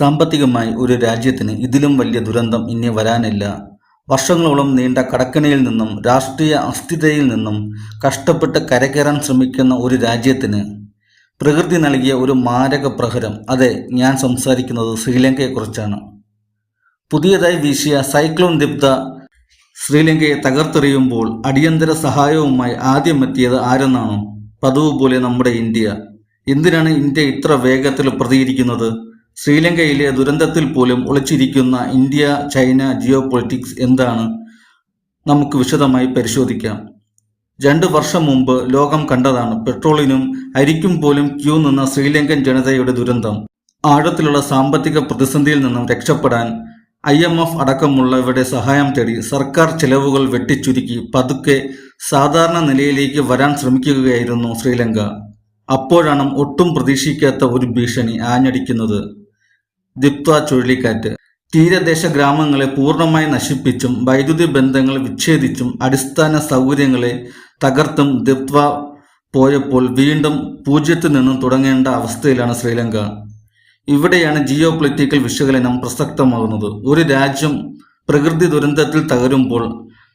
സാമ്പത്തികമായി ഒരു രാജ്യത്തിന് ഇതിലും വലിയ ദുരന്തം ഇനി വരാനില്ല. വർഷങ്ങളോളം നീണ്ട കടക്കണിയിൽ നിന്നും രാഷ്ട്രീയ അസ്ഥിരതയിൽ നിന്നും കഷ്ടപ്പെട്ട് കരകയറാൻ ശ്രമിക്കുന്ന ഒരു രാജ്യത്തിന് പ്രകൃതി നൽകിയ ഒരു മാരക പ്രഹരം. അതെ ഞാൻ സംസാരിക്കുന്നത് ശ്രീലങ്കയെക്കുറിച്ചാണ്. പുതിയതായി വീശിയ സൈക്ലോൺ ദിപ്ത ശ്രീലങ്കയെ തകർത്തെറിയുമ്പോൾ അടിയന്തര സഹായവുമായി ആദ്യം എത്തിയത് ആരെന്നാണോ? പതിവ് പോലെ നമ്മുടെ ഇന്ത്യ. എന്തിനാണ് ഇന്ത്യ ഇത്ര വേഗത്തിൽ പ്രതികരിക്കുന്നത്? ശ്രീലങ്കയിലെ ദുരന്തത്തിൽ പോലും ഒളിച്ചിരിക്കുന്ന ഇന്ത്യ ചൈന ജിയോ പൊളിറ്റിക്സ് എന്താണ്? നമുക്ക് വിശദമായി പരിശോധിക്കാം. രണ്ട് വർഷം മുമ്പ് ലോകം കണ്ടതാണ് പെട്രോളിനും അരിക്കും പോലും ക്യൂ നിന്ന ശ്രീലങ്കൻ ജനതയുടെ ദുരന്തം. ആഴത്തിലുള്ള സാമ്പത്തിക പ്രതിസന്ധിയിൽ നിന്നും രക്ഷപ്പെടാൻ ഐ എം എഫ് അടക്കമുള്ളവരുടെ സഹായം തേടി സർക്കാർ ചെലവുകൾ വെട്ടിച്ചുരുക്കി പതുക്കെ സാധാരണ നിലയിലേക്ക് വരാൻ ശ്രമിക്കുകയായിരുന്നു ശ്രീലങ്ക. അപ്പോഴാണ് ഒട്ടും പ്രതീക്ഷിക്കാത്ത ഒരു ഭീഷണി ആഞ്ഞടിക്കുന്നത്. ദിപ്ത ചുഴലിക്കാറ്റ്. തീരദേശ ഗ്രാമങ്ങളെ പൂർണമായി നശിപ്പിച്ചും വൈദ്യുതി ബന്ധങ്ങൾ വിച്ഛേദിച്ചും അടിസ്ഥാന സൗകര്യങ്ങളെ തകർത്തും ദിപ്ത പോയപ്പോൾ വീണ്ടും പൂജ്യത്തിൽ നിന്നും തുടങ്ങേണ്ട അവസ്ഥയിലാണ് ശ്രീലങ്ക. ഇവിടെയാണ് ജിയോ പൊളിറ്റിക്കൽ വിശകലനം പ്രസക്തമാകുന്നത്. ഒരു രാജ്യം പ്രകൃതി ദുരന്തത്തിൽ തകരുമ്പോൾ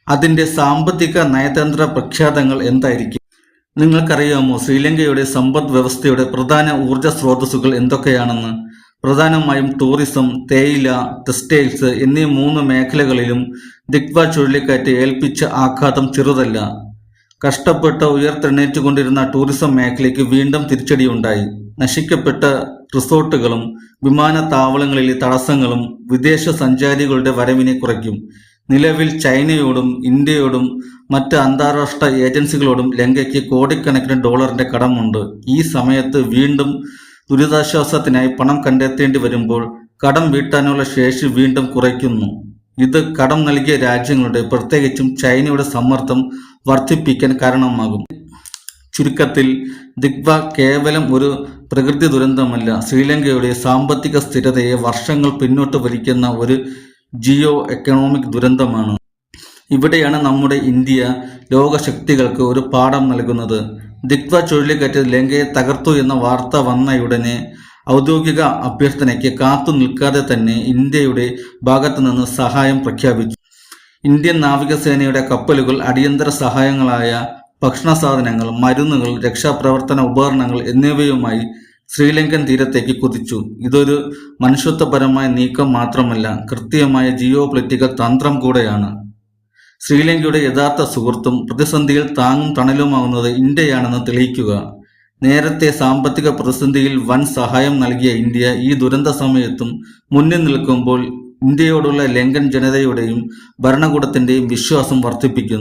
അതിന്റെ സാമ്പത്തിക നയതന്ത്ര പ്രഖ്യാതങ്ങൾ എന്തായിരിക്കും? നിങ്ങൾക്കറിയാമോ ശ്രീലങ്കയുടെ സമ്പദ് വ്യവസ്ഥയുടെ പ്രധാന ഊർജ സ്രോതസ്സുകൾ എന്തൊക്കെയാണെന്ന്? പ്രധാനമായും ടൂറിസം തേയില ടെക്സ്റ്റൈൽസ് എന്നീ മൂന്ന് മേഖലകളിലും ദിഗ്വ ചുഴലിക്കാറ്റ് ഏൽപ്പിച്ച ആഘാതം ചെറുതല്ല. കഷ്ടപ്പെട്ട് ഉയർത്തെഴുന്നേറ്റുകൊണ്ടിരുന്ന ടൂറിസം മേഖലയ്ക്ക് വീണ്ടും തിരിച്ചടിയുണ്ടായി. നശിക്കപ്പെട്ട റിസോർട്ടുകളും വിമാനത്താവളങ്ങളിലെ തടസ്സങ്ങളും വിദേശ സഞ്ചാരികളുടെ വരവിനെ കുറയ്ക്കും. നിലവിൽ ചൈനയോടും ഇന്ത്യയോടും മറ്റ് അന്താരാഷ്ട്ര ഏജൻസികളോടും ലങ്കയ്ക്ക് കോടിക്കണക്കിന് ഡോളറിന്റെ കടമുണ്ട്. ഈ സമയത്ത് വീണ്ടും ദുരിതാശ്വാസത്തിനായി പണം കണ്ടെത്തേണ്ടി വരുമ്പോൾ കടം വീട്ടാനുള്ള ശേഷി വീണ്ടും കുറയ്ക്കുന്നു. ഇത് കടം നൽകിയ രാജ്യങ്ങളുടെ പ്രത്യേകിച്ചും ചൈനയുടെ സമ്മർദ്ദം വർദ്ധിപ്പിക്കാൻ കാരണമാകും. ചുരുക്കത്തിൽ ദിഗ്വ കേവലം ഒരു പ്രകൃതി ദുരന്തമല്ല ശ്രീലങ്കയുടെ സാമ്പത്തിക സ്ഥിരതയെ വർഷങ്ങൾ പിന്നോട്ട് വലിക്കുന്ന ഒരു ജിയോ എക്കണോമിക് ദുരന്തമാണ്. ഇവിടെയാണ് നമ്മുടെ ഇന്ത്യ ലോകശക്തികൾക്ക് ഒരു പാഠം നൽകുന്നത്. ദിഗ്വ ചുഴലിക്കാറ്റ് ലങ്കയെ തകർത്തു എന്ന വാർത്ത വന്നയുടനെ ഔദ്യോഗിക അഭ്യർത്ഥനയ്ക്ക് കാത്തു നിൽക്കാതെ തന്നെ ഇന്ത്യയുടെ ഭാഗത്തു നിന്ന് സഹായം പ്രഖ്യാപിച്ചു. ഇന്ത്യൻ നാവികസേനയുടെ കപ്പലുകൾ അടിയന്തര സഹായങ്ങളായ ഭക്ഷണ സാധനങ്ങൾ മരുന്നുകൾ രക്ഷാപ്രവർത്തന ഉപകരണങ്ങൾ എന്നിവയുമായി ശ്രീലങ്കൻ തീരത്തേക്ക് കുതിച്ചു. ഇതൊരു മനുഷ്യത്വപരമായ നീക്കം മാത്രമല്ല കൃത്യമായ ജിയോ പൊളിറ്റിക്കൽ തന്ത്രം കൂടെയാണ്. ശ്രീലങ്കയുടെ യഥാർത്ഥ സുഹൃത്തും പ്രതിസന്ധിയിൽ താങ്ങും തണലുമാകുന്നത് ഇന്ത്യയാണെന്ന് തെളിയിക്കുക. നേരത്തെ സാമ്പത്തിക പ്രതിസന്ധിയിൽ വൻ സഹായം നൽകിയ ഇന്ത്യ ഈ ദുരന്ത സമയത്തും മുന്നിൽ നിൽക്കുമ്പോൾ ഇന്ത്യയോടുള്ള ലങ്കൻ ജനതയുടെയും ഭരണകൂടത്തിന്റെയും വിശ്വാസം വർദ്ധിപ്പിക്കുന്നു.